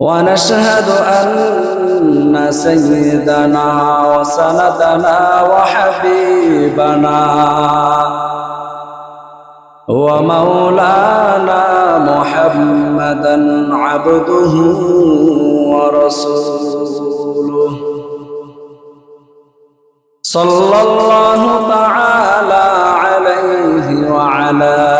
ونشهد أن سيدنا وسندنا وحبيبنا ومولانا محمدا عبده ورسوله. صلى الله تعالى عليه وعلى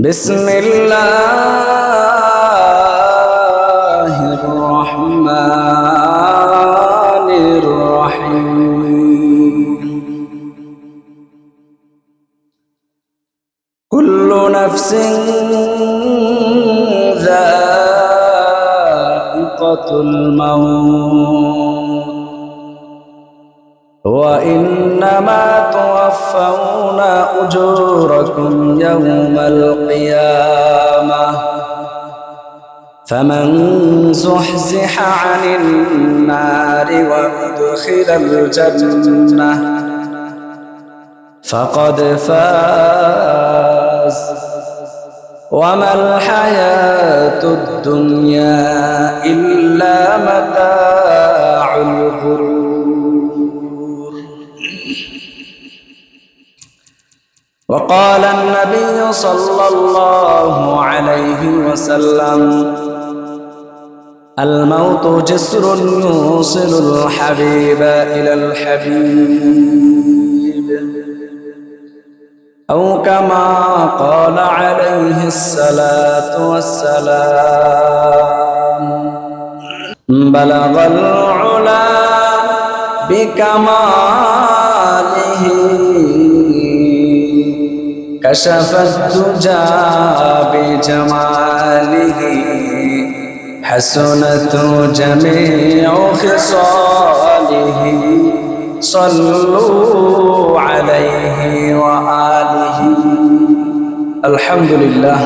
بسم الله الرحمن الرحيم. كل نفس ذائقة الموت. وإنما توفون أجوركم يوم القيامة فمن زحزح عن النار وأدخل الجنة فقد فاز وما الحياة الدنيا إلا متاع الغرور وقال النبي صلى الله عليه وسلم الموت جسر يوصل الحبيب إلى الحبيب. أو كما قال عليه الصلاة والسلام بلغ العلا بكماله كشف الدجى بجماله حسنت جميع خصاله صلوا عليه وآله الحمد لله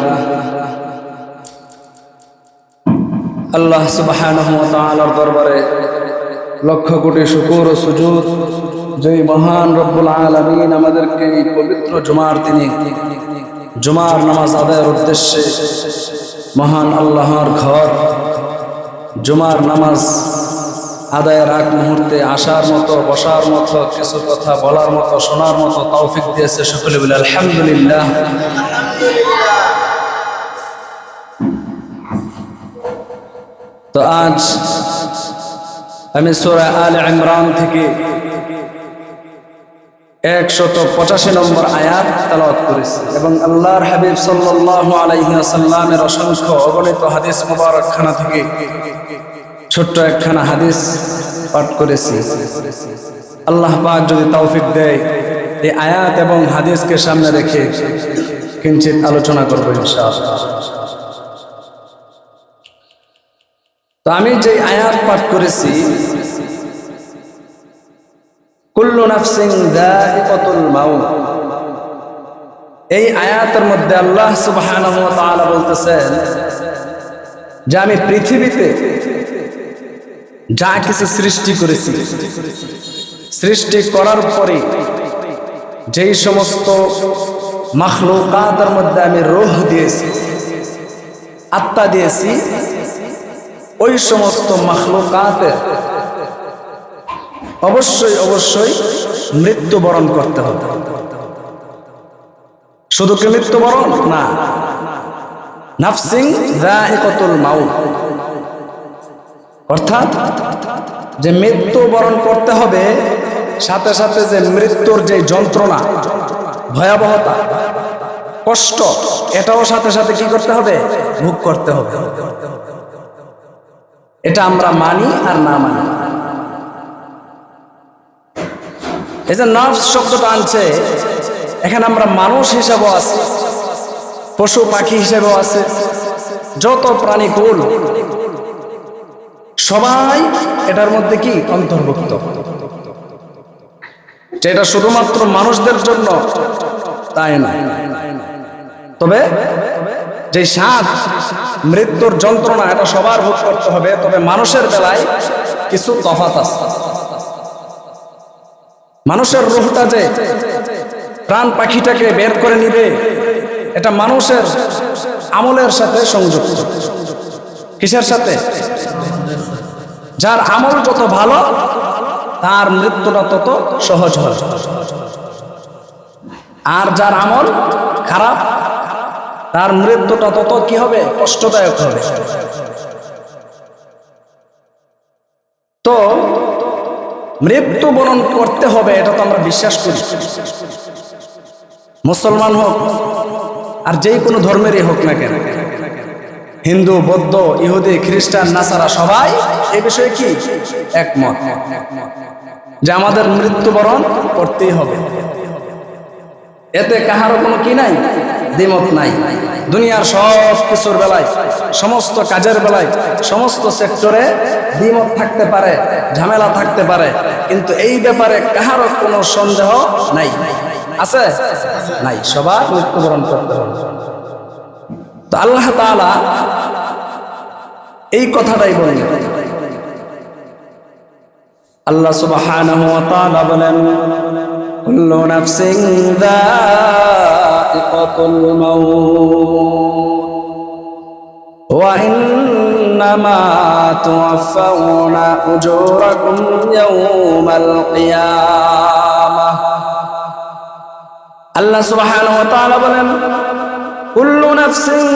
আল্লাহ সুবহানাহু ওয়া তাআলার দরবারে লক্ষ কোটি শুকর ও সুজুদ, যেই মহান রব্বুল আলামিন আমাদেরকে এই পবিত্র জুমার দিনে, জুমার নামাজ আদায়ের উদ্দেশ্যে মহান আল্লাহর ঘর, জুমার নামাজ আদায়ের আগ মুহূর্তে আসার মতো, বসার মতো, কিছু কথা বলার মতো, শোনার মতো তৌফিক দিয়েছে সকলে বলে আলহামদুলিল্লাহ। তো আজ আমি সোরা আল ইমরান থেকে একশত পঁচাশি নম্বর আয়াত তালাওয়াত করেছি। এবং আল্লাহর হাবিব সাল্লাল্লাহু আলাইহি ওয়াসাল্লামের অসংখ্য অগণিত হাদিস মুবারকখানা থেকে ছোট্ট একখানা হাদিস পাঠ করেছি। আল্লাহ পাক যদি তৌফিক দেয়, এই আয়াত এবং হাদিসকে সামনে রেখে কিঞ্চিত আলোচনা করব ইনশাআল্লাহ। তো আমি যে আয়াত পাঠ করেছি এই আয়াতের মধ্যে আল্লাহ সুবহানাহু বলতেছেন যে আমি পৃথিবীতে যা কিছু সৃষ্টি করেছি, সৃষ্টি করার পরে যেই সমস্ত মাখলুকাতের মধ্যে আমি রোহ দিয়েছি, আত্মা দিয়েছি ওই সমস্ত মাখলুকাতের অবশ্যই অবশ্যই মৃত্যুবরণ করতে হবে। শুধু কি মৃত্যুবরণ? না। নাফসিং মাউত। অর্থাৎ যে মৃত্যুবরণ করতে হবে, সাথে সাথে যে মৃত্যুর যে যন্ত্রণা, ভয়াবহতা, কষ্ট, এটাও সাথে সাথে কি করতে হবে? ভোগ করতে হবে। এটা আমরা মানি আর না মানি। এই যে নার্ভস শব্দটা আনছে, এখানে আমরা মানুষ হিসাবেও আছি, পশু পাখি হিসেবেও আছে, যত প্রাণী কুল, সবাই এটার মধ্যে কি অন্তর্ভুক্ত? এটা শুধুমাত্র মানুষদের জন্য, তাই না? তবে যে স্বাদ, মৃত্যুর যন্ত্রণা, এটা সবার ভোগ করতে হবে, তবে মানুষের বেলায় কিছু তফাত আছে। মানুষের রুহটা যে প্রাণ পাখিটাকে বের করে নিবে, এটা মানুষের আমলের সাথে সংযুক্ত। কিসের সাথে? যার আমল যত ভালো, তার মৃত্যুটা তত সহজ হয়। আর যার আমল খারাপ তার মৃত্যুটা তত কি হবে? কষ্টদায়ক হবে। তো মৃত্যুবরণ করতে হবে, এটা তো আমরা বিশ্বাস করি। মুসলমান হোক, আর যেই কোনো ধর্মেরই হোক না কেন, হিন্দু, বৌদ্ধ, ইহুদি, খ্রিস্টান, নাসারা সবাই এ বিষয়ে কি? একমত। যে আমাদের মৃত্যুবরণ করতেই হবে। এতে কাহারও কোনো কি নাই? দ্বিমত নাই। দুনিয়ার সব কিছুর বেলায়, সমস্ত কাজের বেলায়, সমস্ত সেক্টরে দ্বিমত থাকতে পারে, ঝামেলা থাকতে পারে, কিন্তু এই ব্যাপারে কাহারও কোনো সন্দেহ নাই। আছে? নাই। সবার মৃত্যুবরণ করতে হবে। তো আল্লাহ তাআলা এই কথাটাই বলেন। আল্লাহ ওয়া বলেন কুল্লু নাফসিন যায়িকাতুল মাউত ওয়া ইন্নামা তুওয়াফাউনা উজুরাকুম ইয়াওমাল কিয়ামাহ আল্লাহ সুবহানাহু ওয়া তাআলা বলেন কুল্লু নাফসিন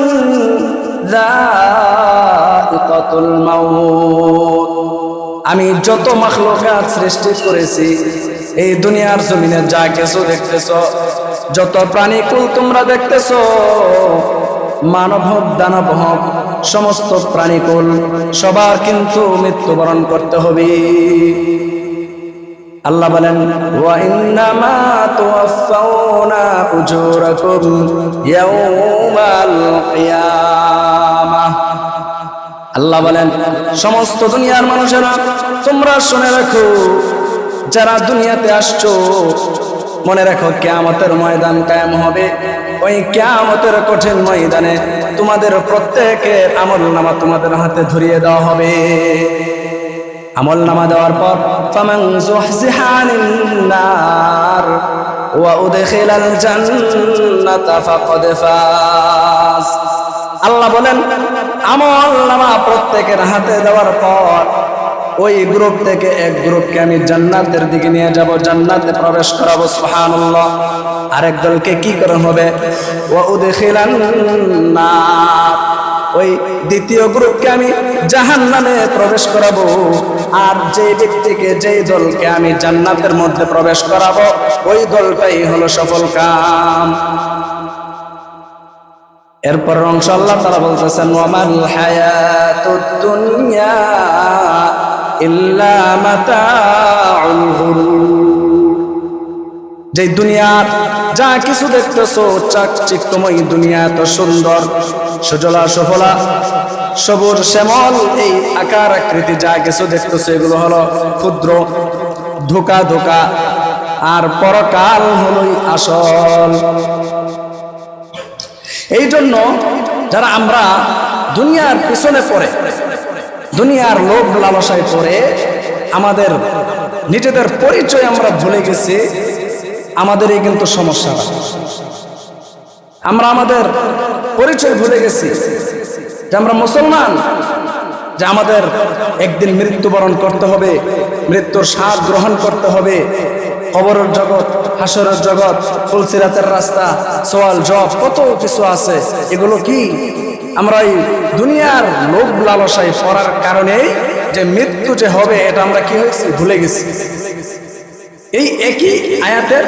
যায়িকাতুল মাউত আমি যত মাখলুকাত সৃষ্টি করেছি, এই দুনিয়ার জমিনে যা কিছু দেখতেছ, যত প্রাণী কুল তোমরা দেখতেছ, মানব হোক, দানব হোক, সমস্ত প্রাণীকুল সবার কিন্তু মৃত্যুবরণ করতে হবে। আল্লাহ বলেন, ওয়া আল্লাহ বলেন, সমস্ত দুনিয়ার মানুষেরা, তোমরা শুনে রাখো, যারা দুনিয়াতে আসছো, মনে রাখো কেয়ামতের ময়দান কায়েম হবে। ওই কেয়ামতের কঠিন ময়দানে তোমাদের প্রত্যেকের আমল নামা তোমাদের হাতে ধরিয়ে দেওয়া হবে। আমল নামা দেওয়ার পর আনিন নার ওয়া উদখিলাল জান্নাতা ফাকাদ আল্লাহ বলেন আমল নামা প্রত্যেকের হাতে দেওয়ার পর ওই গ্রুপ থেকে এক গ্রুপকে আমি জান্নাতের দিকে নিয়ে যাব, জান্নাতে প্রবেশ করাবো, সুবহানাল্লাহ। আরেক দলকে কি করা হবে? ওয়া উদখিলান ওই দ্বিতীয় গ্রুপকে আমি জাহান নামে প্রবেশ করাবো। আর যে ব্যক্তিকে, যেই দলকে আমি জান্নাতের মধ্যে প্রবেশ করাবো, ওই দলটাই হলো সফল কাম। এরপর অংশ আল্লাহ তারা বলতেছেন, ওয়ামাল হায়াতুদ দুনিয়া যে যা কিছু দেখতেছো, চাকচিক্যময় দুনিয়া এত সুন্দর, সুজলা, সফলা, সবুজ শ্যামল, এই আকার আকৃতি যা কিছু দেখতেছো, এগুলো হলো ক্ষুদ্র, ধোকা ধোকা, আর পরকাল হলোই আসল। এই জন্য যারা আমরা দুনিয়ার পিছনে পড়ে, দুনিয়ার লোভ লালসায় পড়ে, আমাদের নিজেদের পরিচয় আমরা ভুলে গেছি, আমাদেরই কিন্তু সমস্যা। আমরা আমাদের পরিচয় ভুলে গেছি যে আমরা মুসলমান, যে আমাদের একদিন মৃত্যুবরণ করতে হবে, মৃত্যুর স্বাদ গ্রহণ করতে হবে কবরের জগৎ, হাসরের জগৎ, ফুলসিরাতের রাস্তা, সোয়াল, জব, কত কিছু আছে। এগুলো কি? আমরা এই দুনিয়ার লোভ লালসায় পড়ার কারণে যে মৃত্যু যে হবে, এটা আমরা কি হয়েছি? ভুলে গেছি। এই একই আয়াতের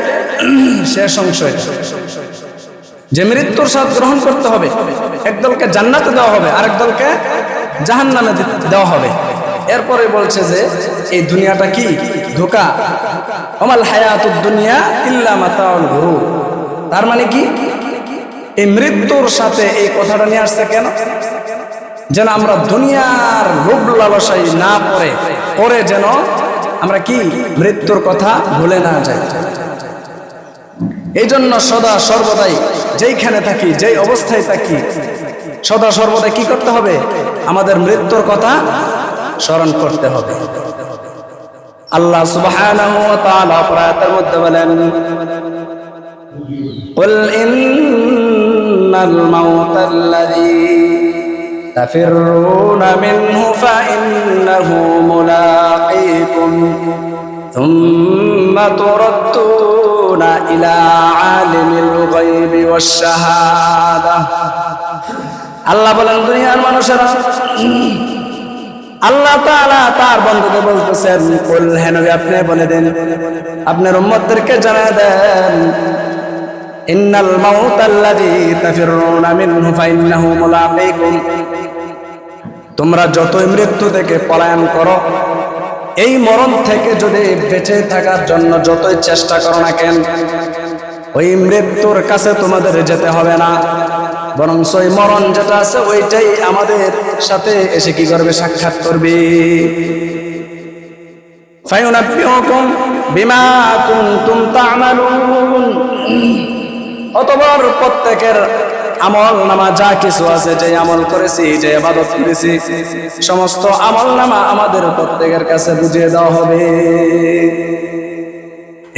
শেষ অংশ যে মৃত্যুর স্বাদ গ্রহণ করতে হবে একদলকে জান্নাতে দেওয়া হবে, আরেক দলকে জাহান নামে দেওয়া হবে। এরপরে বলছে যে, এই দুনিয়াটা কি? ধোকা। অমাল হায়াতুদ দুনিয়া ইল্লা মাতাউল গুরুর তার মানে কি? এই মৃত্যুর সাথে এই কথাটা নিয়ে আসছে কেন? যেন আমরা দুনিয়ার রূপ লালসাই না পড়ে পরে যেন আমরা কি মৃত্যুর কথা ভুলে না যাই। এই জন্য সদা সর্বদাই যেইখানে থাকি, যেই অবস্থায় থাকি, সদা সর্বদাই কি করতে হবে? আমাদের মৃত্যুর কথা স্মরণ করতে হবে। আল্লাহ সুবহানাহু ওয়া তাআলা প্রায়াতের মধ্যে বলেন قل إن الموت الذي تفرون منه فإنه ملاقيكم ثم تردون إلى عالم الغيب والشهادة আল্লাহ বলেন দুনিয়ার মানুষেরা আল্লাহ তাআলা তার বন্ধুকে বলতেছেন, কুল, হে নবী, আপনি বলে দেন, আপনার উম্মতদেরকে জানায় দেন, ইন্নাল মাউত আল্লাযী তাফিরুনা মিনহু ফাইন্নাহু মুলাকীকুম। তোমরা যতই মৃত্যু থেকে পলায়ন করো, এই মরণ থেকে যদি বেঁচে থাকার জন্য যতই চেষ্টা করো না কেন, ওই মৃত্যুর কাছে তোমাদের যেতে হবে না। বরং ওই মরণ যেটা আছে ওইটাই আমাদের সাথে এসে কি করবে? সাক্ষাৎ করবে। ফায়ুনাব্বিউকুম বিমা কুনতুম তা'মালুন। অতবার প্রত্যেকের আমল নামা যা কিছু আছে, যে আমল করেছি, যে ইবাদত করেছি, সমস্ত আমল নামা আমাদের প্রত্যেকের কাছে বুঝিয়ে দেওয়া হবে।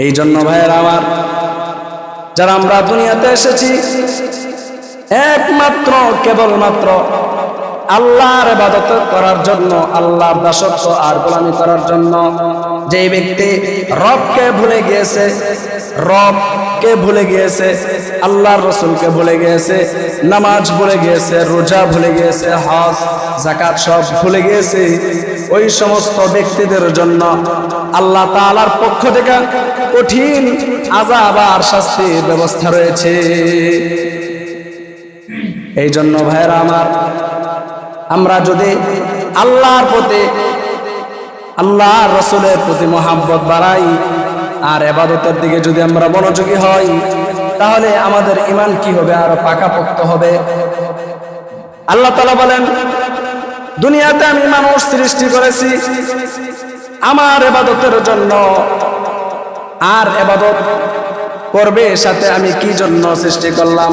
এই জন্য ভাইয়ের আমার, যারা আমরা দুনিয়াতে এসেছি একমাত্র, কেবলমাত্র আল্লাহর ইবাদত করার জন্য, আল্লাহর দাসত্ব আর গোলামি করার জন্য। যে ব্যক্তি রবকে ভুলে গিয়েছে, রবকে ভুলে গিয়েছে, আল্লাহর রসুলকে ভুলে গিয়েছে, নামাজ ভুলে গিয়েছে, রোজা ভুলে গিয়েছে, হজ জাকাত সব ভুলে গিয়েছে, ওই সমস্ত ব্যক্তিদের জন্য আল্লাহ তাআলার পক্ষ থেকে কঠিন আযাব আর শাস্তির ব্যবস্থা রয়েছে। এই জন্য ভাইরা আমার, আমরা যদি আল্লাহর প্রতি আল্লাহ রসুলের প্রতি মোহাব্বত বাড়াই আর এবাদতের দিকে যদি আমরা মনোযোগী হই, তাহলে আমাদের ইমান কি হবে? আরও পাকাপোক্ত হবে। আল্লাহ তালা বলেন, দুনিয়াতে আমি মানুষ সৃষ্টি করেছি আমার এবাদতের জন্য। আর এবাদত করবে, সাথে আমি কি জন্য সৃষ্টি করলাম?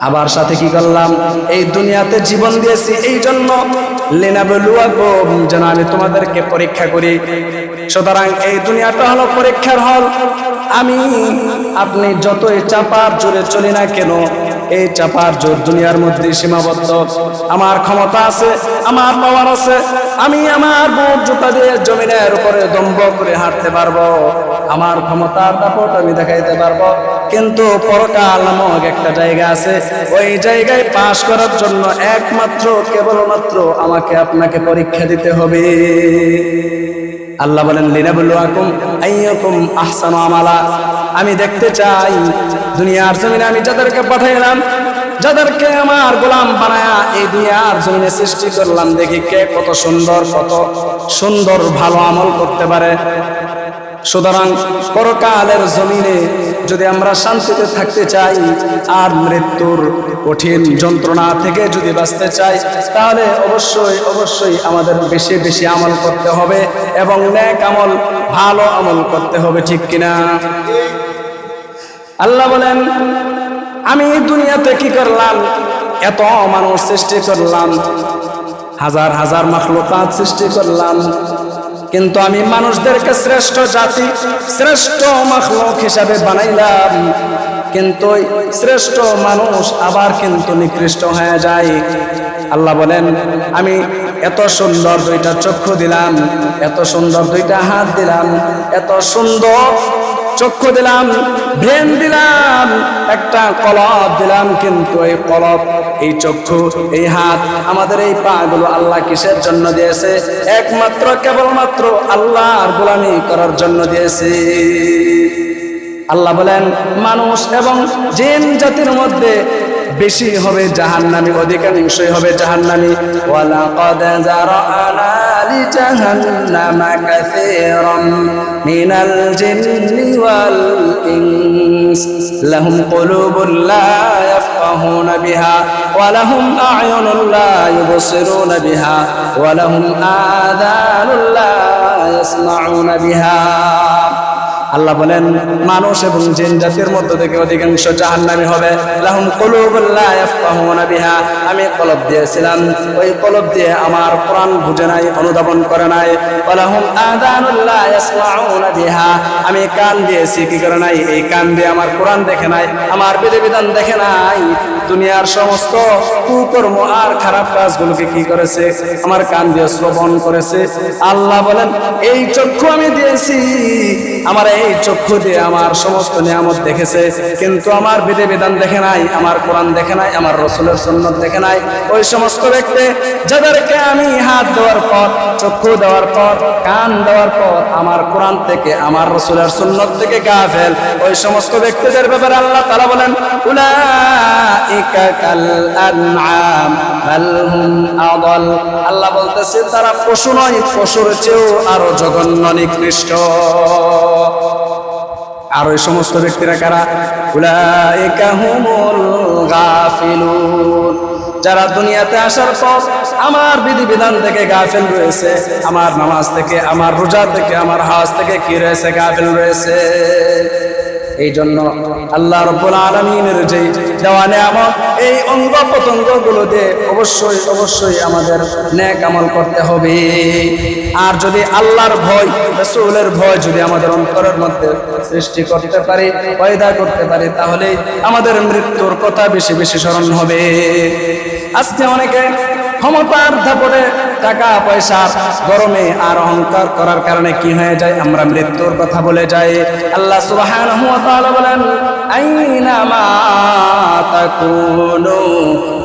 আবার সাথে কি করলাম? এই দুনিয়াতে জীবন দিয়েছি, এই জন্য যেন আমি তোমাদেরকে পরীক্ষা করি। সুতরাং এই দুনিয়াটা হলো পরীক্ষার হল। আমি, আপনি যতই চাপার জোরে চলি না কেন এই চাপার জোর দুনিয়ার মধ্যে সীমাবদ্ধ। আমার ক্ষমতা আছে, আমার পাওয়ার আছে, আমি আমার বুট জুতা দিয়ে জমিনের উপরে দম্ভ করে হাঁটতে পারব। আমার ক্ষমতার দাপট আমি দেখাইতে পারব। কিন্তু পরকাল নামক একটা জায়গা আছে, ওই জায়গায় পাশ করার জন্য একমাত্র, কেবলমাত্র আমাকে আপনাকে পরীক্ষা দিতে হবে। আল্লাহ বলেন লিনাবুল্লাকুম আইয়াকুম আহসানু আমালা। আমি দেখতে চাই দুনিয়ার জমিনে আমি যাদেরকে পাঠাইলাম যাদেরকে আমার গোলাম বানায়া এই দুনিয়ার জমিনে সৃষ্টি করলাম, দেখি কে কত সুন্দর কত সুন্দর ভালো আমল করতে পারে। সুতরাং পরকালের জমিনে যদি আমরা শান্তিতে থাকতে চাই আর মৃত্যুর কঠিন যন্ত্রণা থেকে যদি বাঁচতে চাই, তাহলে অবশ্যই অবশ্যই আমাদের বেশি বেশি আমল করতে হবে এবং ন্যাক আমল, ভালো আমল করতে হবে, ঠিক কিনা? আল্লাহ বলেন আমি এই দুনিয়াতে কি করলাম? এত মানুষ সৃষ্টি করলাম। হাজার হাজার মাখলুকাত সৃষ্টি করলাম। কিন্তু আমি মানুষদেরকে শ্রেষ্ঠ জাতি, শ্রেষ্ঠ মাখলুক হিসাবে বানাইলাম। কিন্তু শ্রেষ্ঠ মানুষ আবার কিন্তু নিকৃষ্ট হয়ে যায়। আল্লাহ বলেন, আমি এত সুন্দর দুইটা চক্ষু দিলাম, এত সুন্দর দুইটা হাত দিলাম, এত সুন্দর চক্ষু দিলাম ভেন দিলাম, একটা কলব দিলাম, কিন্তু এই কলব, এই চক্ষু, এই হাত আমাদের এই পা গুলো আল্লাহ কিসের জন্য দিয়েছে? একমাত্র, কেবলমাত্র আল্লাহর গোলামি করার জন্য দিয়েছে। আল্লাহ বলেন, মানুষ এবং জিন জাতির মধ্যে বেশি হবে জাহান্নামী, অধিকাংশই হবে ওয়ালাকাদ জারাআনা লিজাহান্নামা কাসীরাম মিনাল জিন্নি ওয়াল ইনস। লাহুম বিহা, ওয়া লাহুম আ'য়ুনুন লা ইউবসিরুনা বিহা, ওয়া লাহুম আযানুন লা আল্লাহ বলেন, মানুষ এবং জিন জাতির মধ্য থেকে অধিকাংশ জাহান্নামী হবে। লাহুম বিহা। আমি কলব দিয়েছিলাম, ওই কলব দিয়ে আমার কোরআন বুঝে নাই, অনুধাবন করে নাই। ওয়ালাহুম বিহা। আমি কান দিয়েছি, কি করে নাই? এই কান দিয়ে আমার কোরআন দেখে নাই, আমার বিধিবিধান দেখে নাই। দুনিয়ার সমস্ত কুকর্ম আর খারাপ কাজগুলোকে কি করেছে? আমার কান দিয়ে শ্রবণ করেছে। আল্লাহ বলেন, এই চক্ষু আমি দিয়েছি, আমার এই চক্ষু দিয়ে আমার সমস্ত নিয়ামত দেখেছে, কিন্তু আমার বিধি বিধান দেখে নাই, আমার কোরআন দেখে নাই, আমার রসুলের সুন্নত দেখে নাই। ওই সমস্ত ব্যক্তি যাদেরকে আমি হাত দেওয়ার পর, চক্ষু দেওয়ার পর, কান দেওয়ার পর, আমার কোরআন থেকে, আমার রসুলের সুন্নত থেকে গাফেল। ওই সমস্ত ব্যক্তিদের ব্যাপারে আল্লাহ তারা বলেন আল্লাহ বলতেছে, তারা পশু নয়, পশুর চেয়েও আরও জঘন্য, নিকৃষ্ট। আর ওই সমস্ত ব্যক্তিরা কারা? যারা দুনিয়াতে আসার পর আমার বিধি বিধান থেকে গাফিল রয়েছে, আমার নামাজ থেকে, আমার রোজা থেকে, আমার হাজ থেকে কি রয়েছে? গাফেল রয়েছে। এই জন্য আল্লাহ রব্বুল আলমিনের যে দেওয়া নেয়ামত, এই অঙ্গ প্রত্যঙ্গগুলো দিয়ে অবশ্যই অবশ্যই আমাদের ন্যাক আমল করতে হবে। আর যদি আল্লাহর ভয়, রসুলের ভয় যদি আমাদের অন্তরের মধ্যে সৃষ্টি করতে পারি, পয়দা করতে পারি, তাহলে আমাদের মৃত্যুর কথা বেশি বেশি স্মরণ হবে। আজকে অনেকে ক্ষমতার ধাপড়ে টাকা, পয়সা, গরমে আর অহংকার করার কারণে কি হয়ে যায়? আমরা মৃত্যুর কথা বলে যাই। আল্লাহ সুবহানাহু ওয়া তাআলা বলেন তাকুনু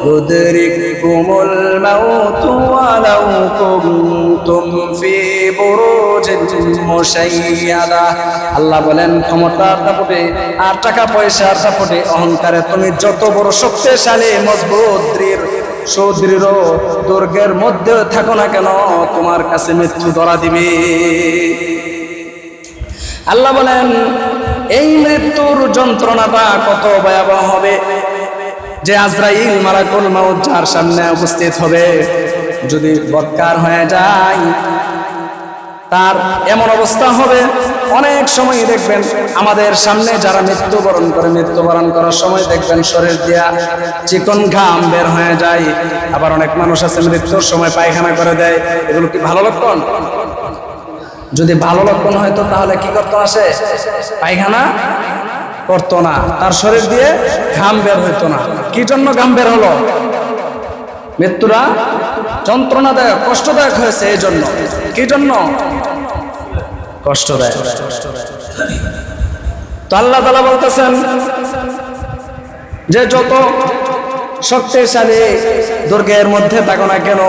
ইউদরিকুমুল মাউত ওয়ালাউ কুনতুম ফি বুরুজিন মুশাইয়াদা। আল্লাহ বলেন, ক্ষমতার দাপটে আর টাকা, পয়সার দাপটে অহংকারে তুমি যত বড় শক্তিশালী, মজবুত, দৃঢ় সুদৃঢ় দুর্গের মধ্যে থাকো না কেন, তোমার কাছে মৃত্যু ধরা দিবে। আল্লাহ বলেন, এই মৃত্যুর যন্ত্রণাটা কত ভয়াবহ হবে? যে আজরাইল মারাকুল মাউত যার সামনে উপস্থিত হবে, যদি বৎকার হয়ে যায় তার এমন অবস্থা হবে। অনেক সময় দেখবেন আমাদের সামনে যারা মৃত্যুবরণ করে, মৃত্যুবরণ করার সময় দেখবেন শরীর দিয়া চিকন ঘাম বের হয়ে যায়। আবার অনেক মানুষ আছে, মৃত্যুর সময় পায়খানা করে দেয়। এগুলো কি ভালো লক্ষণ? যদি ভালো লক্ষণ হয়তো তাহলে কি করতে আসে? পায়খানা করতো না। তার শরীর দিয়ে ঘাম বের হইতো না। কি জন্য ঘাম বের হলো? মৃত্যুরা যন্ত্রণাদায়ক, কষ্টদায়ক হয়েছে এই জন্য। কি জন্য? কষ্টদায়ক। তো আল্লাহ তালা বলতেছেন, যে যত শক্তিশালী দুর্গের মধ্যে থাকো না কেন,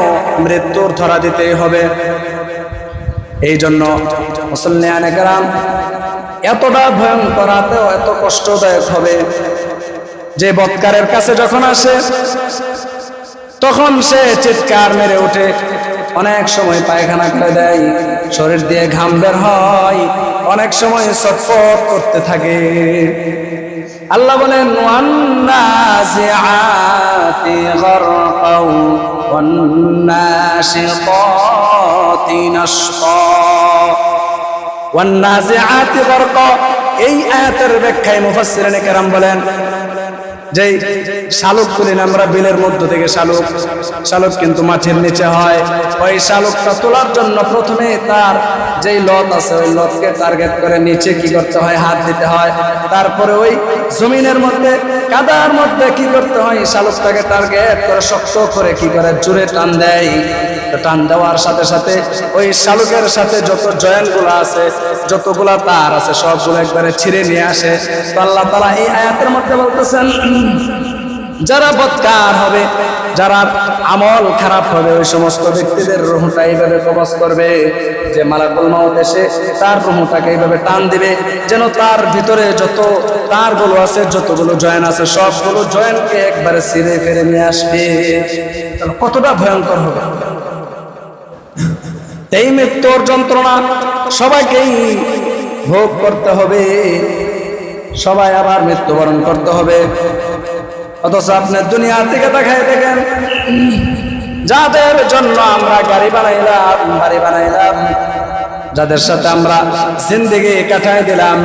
মৃত্যুর ধরা দিতেই হবে। এই জন্য মুসল্লিয়ান গ্রাম এতটা ভয়ঙ্কর এত কষ্টদায়ক হবে। যে বৎকারের কাছে যখন আসে তখন সে চিৎকার মেরে ওঠে অনেক সময় পায়খানা করে দেয়, শরীর দিয়ে ঘাম বের হয়, অনেক সময় ছটফট করতে থাকে। আল্লাহ বলেন এই আয়াতের ব্যাখ্যায় মুফাসসিরিনে কেরাম বলেন যে শালুক তুলি না আমরা বিলের মধ্য থেকে শালুক। শালুক কিন্তু মাছের নিচে হয়। ওই শালুকটা তোলার জন্য প্রথমে তার যেই লত আছে, ওই লতকে টার্গেট করে নিচে কি করতে হয়, হাত দিতে হয়। তারপরে ওই জমিনের মধ্যে, কাদার মধ্যে কি করতে হয় শালুকটাকে টার্গেট করে শক্ত করে কি করে, জুড়ে টান দেয়। টান দেওয়ার সাথে সাথে ওই শালুকের সাথে যত জয়েন্টগুলো আছে, যতগুলা তার আছে, সবগুলো একবারে ছিঁড়ে নিয়ে আসে। তো আল্লাহ তালা এই আয়াতের মধ্যে বলতেছেন যারা বৎকার হবে, যারা আমল খারাপ হবে, ওই সমস্ত ব্যক্তিদের রুহটা এইভাবে কবচ করবে যে মালাকুল মাউত এসে তার রুহটাকে এইভাবে টান দিবে, যেন তার ভিতরে যত তারগুলো আছে, যতগুলো জয়েন আছে, সবগুলো জয়েনকে একবারে ছিঁড়ে ফেরে নিয়ে আসবে। কতটা ভয়ঙ্কর হবে? এই মৃত্যুর যন্ত্রণা সবাইকেই ভোগ করতে হবে। সবাই আবার মৃত্যুবরণ করতে হবে। অথচ আপনি দুনিয়ার দিকে দেখাই দেখেন, যাদের জন্য আমরা গাড়ি বানাইলাম, বাড়ি বানাইলাম, যাদের সাথে আমরা জিন্দিগি কাটাই দিলাম,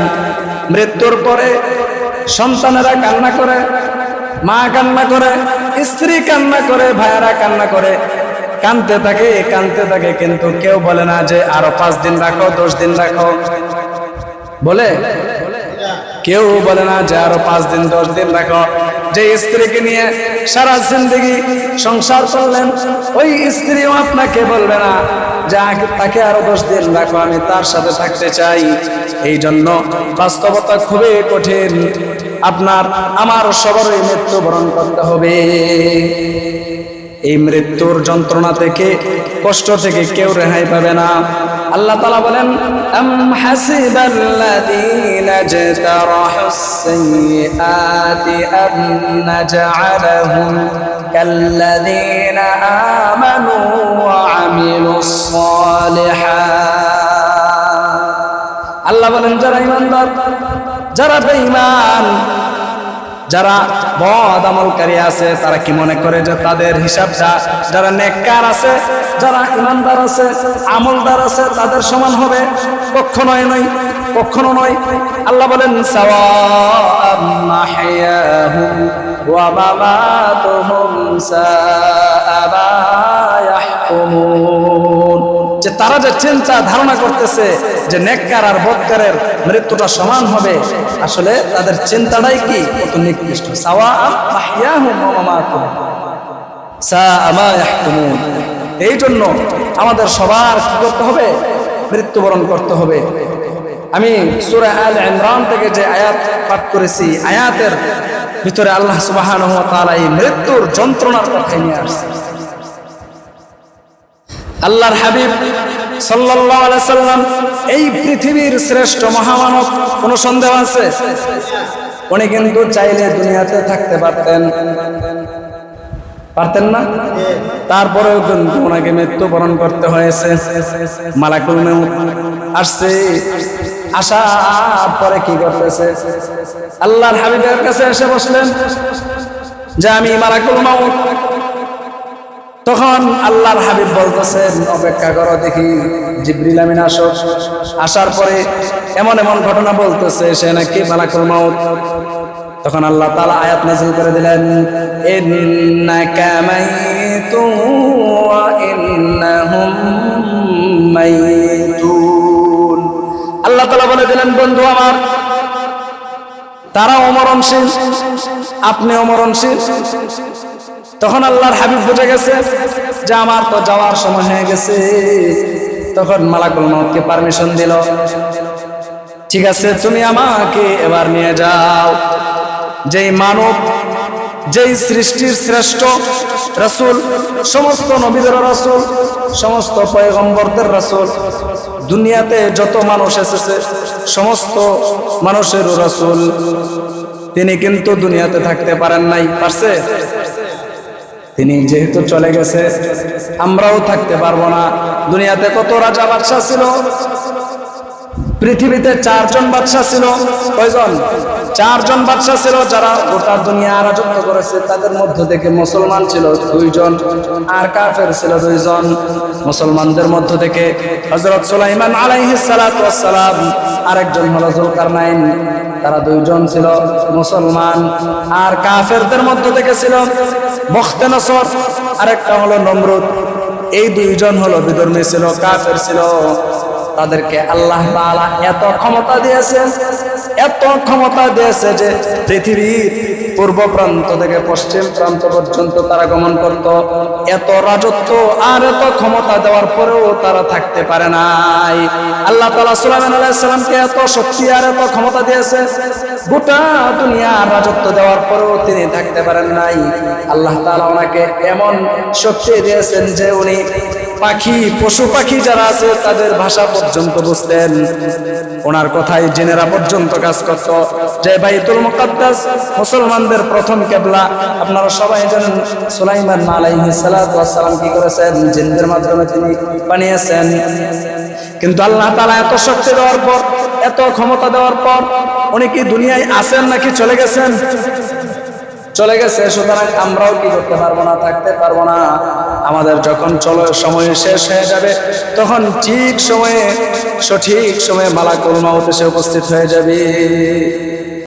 মৃত্যুর পরে সন্তানেরা কান্না করে, মা কান্না করে, স্ত্রী কান্না করে, ভাইয়ারা কান্না করে কানতে থাকে কানতে থাকে, কিন্তু কেউ বলে না যে আরও পাঁচ দিন রাখো, দশ দিন রাখো। বলে কেউ বলে না যে আরও পাঁচ দিন, দশ দিন রাখো। যে স্ত্রীকে নিয়ে সারা জিন্দগি সংসার করলেন, ওই স্ত্রীও আপনাকে বলবে না যে তাকে আরও দশ দিন রাখো, আমি তার সাথে থাকতে চাই। এই জন্য বাস্তবতা খুবই কঠিন। আপনার, আমার সবারই মৃত্যুবরণ করতে হবে। এই মৃত্যুর যন্ত্রণা থেকে, কষ্ট থেকে কেউ রেহাই পাবে না। আল্লাহ তালা বলেন আল্লাহ বলেন, যারা ঈমানদার, যারা বেঈমান যারা বদ আমলকারী আছে, তারা কি মনে করে যে তাদের হিসাবটা যারা নেককার আছে, যারা ইমানদার আছে, আমলদার আছে, তাদের সমান হবে? কখনোই নয়, কখনো নয়। আল্লাহ বলেন, সাওয়াআম যে তারা যে চিন্তা ধারণা করতেছে যে নেককার আর বদকারের মৃত্যুটা সমান হবে, আসলে তাদের চিন্তাটাই কি? কত নিকৃষ্ট। এই জন্য আমাদের সবার কি করতে হবে? মৃত্যুবরণ করতে হবে। আমি সূরা আল ইমরান থেকে যে আয়াত পাঠ করেছি, আয়াতের ভিতরে আল্লাহ তাআলা এই মৃত্যুর যন্ত্রণার কথা নিয়ে আসছে। আল্লাহর হাবিব সাল্লাম এই পৃথিবীর শ্রেষ্ঠ মহামানব কোনো সন্দেহ আছে? উনি কিন্তু চাইলে দুনিয়াতে থাকতে পারতেন। পারতেন না? তারপরেও কিন্তু ওনাকে মৃত্যুবরণ করতে হয়েছে। মালাকুল আসছে। আসার পরে কি করতেছে? আল্লাহর হাবিবের কাছে এসে বসলেন, যে আমি মালাকুল মাউত তখন আল্লাহর হাবিব বলতেছেন, অপেক্ষা করো দেখি জিব্রিল আমিন আসো আসার পরে এমন এমন ঘটনা বলতেছে, সে নাকি মালাকুল মাউত। তখন আল্লাহ তাআলা আয়াত নাযিল করে দিলেন, ইন্নাকা মাইতুন ওয়া ইন্নাহুম মাইতুন। আল্লাহ তাআলা বলে দিলেন, বন্ধু আমার তারা অমরণশীল আপনি অমরণশীল তখন আল্লাহর হাবিব বুঝে গেছে যে আমার তো যাওয়ার সময় হয়ে গেছে। তখন মালাকুল মাউতকে পারমিশন দিল। ঠিক আছে, তুমি আমাকে এবার নিয়ে যাও। যেই মানব, যেই সৃষ্টির শ্রেষ্ঠ রাসূল, সমস্ত নবীদের রাসূল, সমস্ত পয়গম্বরদের রাসূল, দুনিয়াতে যত মানুষ এসেছে, সমস্ত মানুষের রাসূল। তিনি কিন্তু দুনিয়াতে থাকতে পারেন নাই, পারছে? তিনি যেহেতু চলে গেছে, আমরাও থাকতে পারব না। দুনিয়াতে কত রাজা বাদশাহ ছিল? পৃথিবীতে চারজন বাদশাহ ছিল। কয়জন? চারজন বাদশাহ ছিল যারা গোটা দুনিয়া রাজত্ব করেছে। তাদের মধ্য থেকে মুসলমান ছিল দুইজন আর কাফের ছিল দুইজন। মুসলমানদের মধ্য থেকে হযরত সুলাইমান আলাইহিস সালাম, আরেকজন হলো জুলকারনাইন। তারা দুইজন ছিল মুসলমান। আর কাফেরদের মধ্য থেকে ছিল বখতেনসর আরেকটা হলো নমরুদ। এই দুইজন হলো বিধর্মী ছিল, কাফের ছিল। তাদেরকে আল্লাহ এত ক্ষমতা দিয়েছে এত ক্ষমতা দিয়েছে যে পৃথিবীর পূর্ব প্রান্ত থেকে পশ্চিম প্রান্ত পর্যন্ত তারা গমন করত। এত রাজত্ব আর এত ক্ষমতা দেওয়ার পরেও তারা থাকতে পারে নাই। আল্লাহ তাআলা সুলাইমান আলাইহিস সালামকে এত শক্তি আর এত ক্ষমতা দিয়েছে। গোটা দুনিয়ার রাজত্ব দেওয়ার পরেও তিনি থাকতে পারেন নাই। আল্লাহ তালা ওনাকে এমন শক্তি দিয়েছেন যে উনি পাখি, পশু পাখি যারা আছে, তাদের ভাষা পর্যন্ত বুঝতেন। ওনার কথাই জেনেরা পর্যন্ত কাজ করত। যে বাইতুল মুকাদ্দাস মুসলমানদের প্রথম কেবলা, আপনারা সবাই জানেন সুলাইমান আলাইহিস সালাম কি করেছেন? জিনদের মাধ্যমে তিনি বানিয়েছেন। কিন্তু আল্লাহ তাআলা এত শক্তি দেওয়ার পর, এত ক্ষমতা দেওয়ার পর, উনি কি দুনিয়ায় আছেন নাকি চলে গেছেন? চলে গেছে, সুতরাং আমরাও কি করতে পারব না, থাকতে পারব না। আমাদের যখন চলো, সময় শেষ হয়ে যাবে, তখন ঠিক সময়ে, সঠিক সময়ে মালাকুল মাউত এসে উপস্থিত হয়ে যাবে।